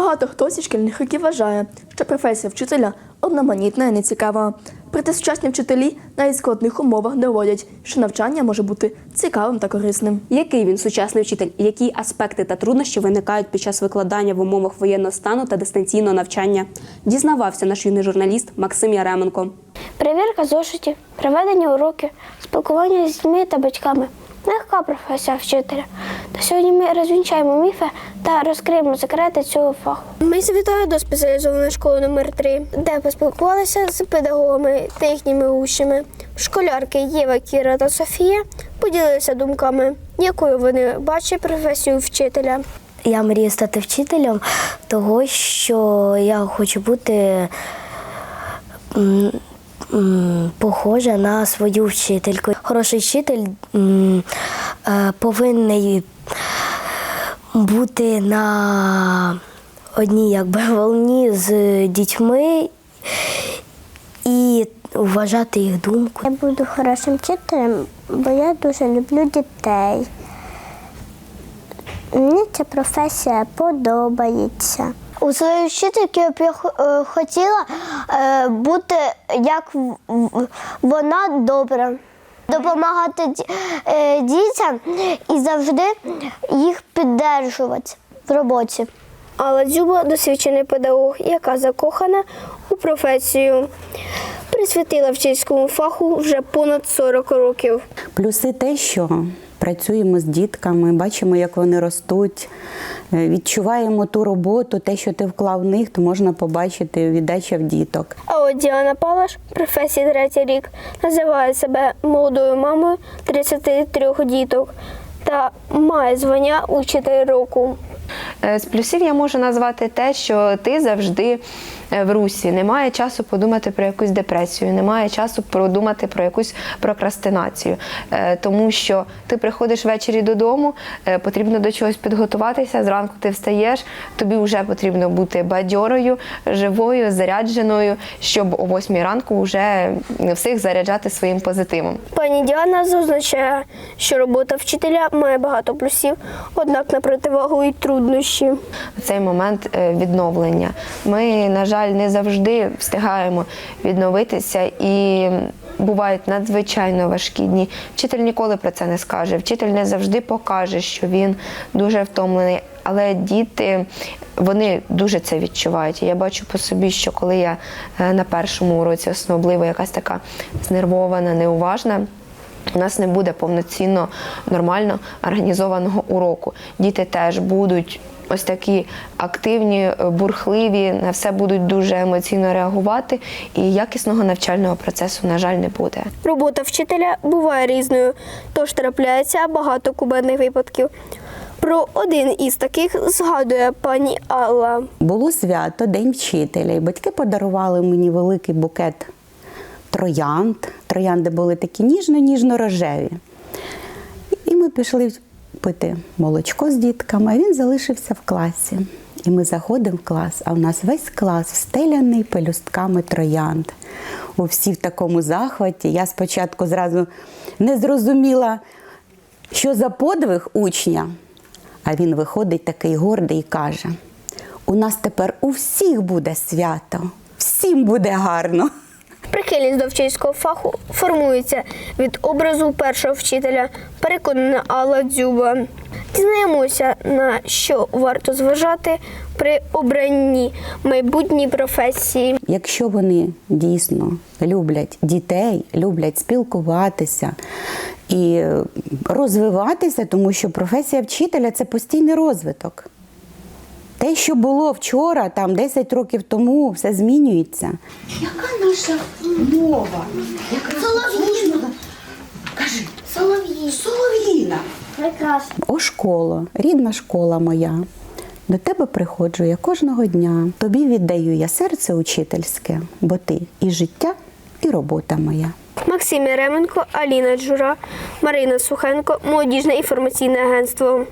Багато хто зі шкільних років вважає, що професія вчителя одноманітна і нецікава. Проте сучасні вчителі навіть в складних умовах доводять, що навчання може бути цікавим та корисним. Який він сучасний вчитель? Які аспекти та труднощі виникають під час викладання в умовах воєнного стану та дистанційного навчання? Дізнавався наш юний журналіст Максим Яременко. Перевірка зошитів, проведення уроків, спілкування з дітьми та батьками. Легка професія вчителя. Та сьогодні ми розвінчаємо міфи та розкриємо секрети цього фаху. Ми завітали до спеціалізованої школи номер 3 де поспілкувалися з педагогами та їхніми учнями. Школярки Єва, Кіра та Софія поділилися думками, якою вони бачать професію вчителя. Я мрію стати вчителем, того що я хочу бути похожа на свою вчительку. Хороший вчитель повинен бути на одній якби, волні з дітьми і вважати їх думку. Я буду хорошим вчителем, бо я дуже люблю дітей. Мені ця професія подобається. У своїй вчительки я б я е, хотіла е, бути як вона добра. Допомагати е, дітям і завжди їх піддержувати в роботі. Алла Дзюба досвідчений педагог, яка закохана у професію. Присвятила вчительському фаху вже понад 40 років. Плюси те, що працюємо з дітками, бачимо, як вони ростуть, е, відчуваємо ту роботу, те, що ти вклав в них, то можна побачити віддача в діток. А от Діана Палаш, професії третій рік, називає себе молодою мамою 33 діток та має звання учитель року. Е, З плюсів я можу назвати те, що ти завжди е, в русі. Немає часу подумати про якусь депресію, немає часу подумати про якусь прокрастинацію. Е, Тому що ти приходиш ввечері додому, потрібно до чогось підготуватися. Зранку ти встаєш, тобі вже потрібно бути бадьорою, живою, зарядженою, щоб о 8 ранку вже всіх заряджати своїм позитивом. Пані Діана зазначає, що робота вчителя має багато плюсів, однак на противагу і труднощі. Цей момент е, відновлення. Ми, на жаль, не завжди встигаємо відновитися і бувають надзвичайно важкі дні. Вчитель ніколи про це не скаже. Вчитель не завжди покаже, що він дуже втомлений. Але діти вони дуже це відчувають. Я бачу по собі, що коли я е, на першому уроці особливо якась така знервована, неуважна. У нас не буде повноцінно нормально організованого уроку. Діти теж будуть ось такі активні, е, бурхливі, на все будуть дуже емоційно реагувати, і якісного навчального процесу, на жаль, не буде. Робота вчителя буває різною, тож трапляється багато кубенних випадків. Про один із таких згадує пані Алла. Було свято, День вчителя, і батьки подарували мені великий букет троянд. Троянди були такі ніжно-ніжно-рожеві. І ми пішли пити молочко з дітками, а він залишився в класі. І ми заходимо в клас, а у нас весь клас встеляний пелюстками троянд. У всі в такому захваті. Я спочатку зразу не зрозуміла, що за подвиг учня. А він виходить такий гордий і каже: у нас тепер у всіх буде свято, всім буде гарно. Прихильність до вчительського фаху формується від образу першого вчителя, переконана Алла Дзюба. Дізнаємося, на що варто зважати при обранні майбутньої професії. Якщо вони дійсно люблять дітей, люблять спілкуватися і розвиватися, тому що професія вчителя це постійний розвиток. Те, що було вчора, там 10 років тому, все змінюється. Яка наша мова? Солов'їна. Кажи. Солов'їна. Солов'їна. Прекрасно. О, школа, рідна школа моя. До тебе приходжу я кожного дня. Тобі віддаю я серце учительське, бо ти і життя, і робота моя. Максим Яременко, Аліна Джура, Марина Сухенко, молодіжне інформаційне агентство.